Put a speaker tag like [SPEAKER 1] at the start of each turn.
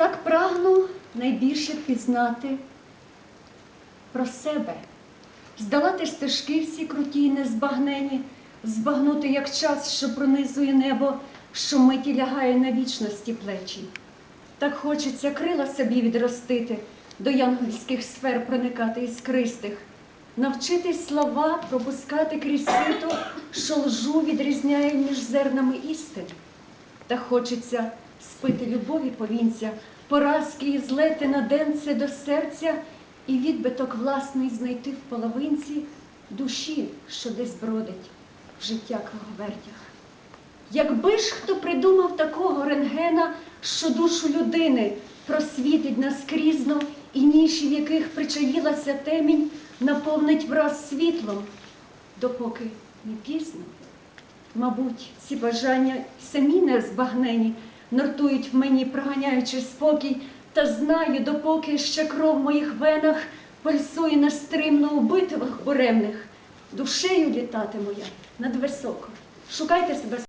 [SPEAKER 1] Так прагну найбільше пізнати про себе, здолати стежки всі круті й незбагнені, збагнути, як час, що пронизує небо, що миті лягає на вічності плечі. Так хочеться крила собі відростити, до янгольських сфер проникати іскристих, навчитись слова пропускати крізь сито, що лжу відрізняє між зернами істин. Та хочеться спити любові повінця, поразки і злети на денце до серця, і відбиток власний знайти в половинці душі, що десь бродить в життя круговертях. Якби ж хто придумав такого рентгена, що душу людини просвітить наскрізно, і ніші, в яких причаїлася темінь, наповнить враз світлом, допоки не пізно. Мабуть, ці бажання самі не збагнені, нортують в мені, проганяючи спокій, та знаю, допоки ще кров в моїх венах пульсує нестримно у битвах буремних, душею літатиму я надвисоко. Шукайте себе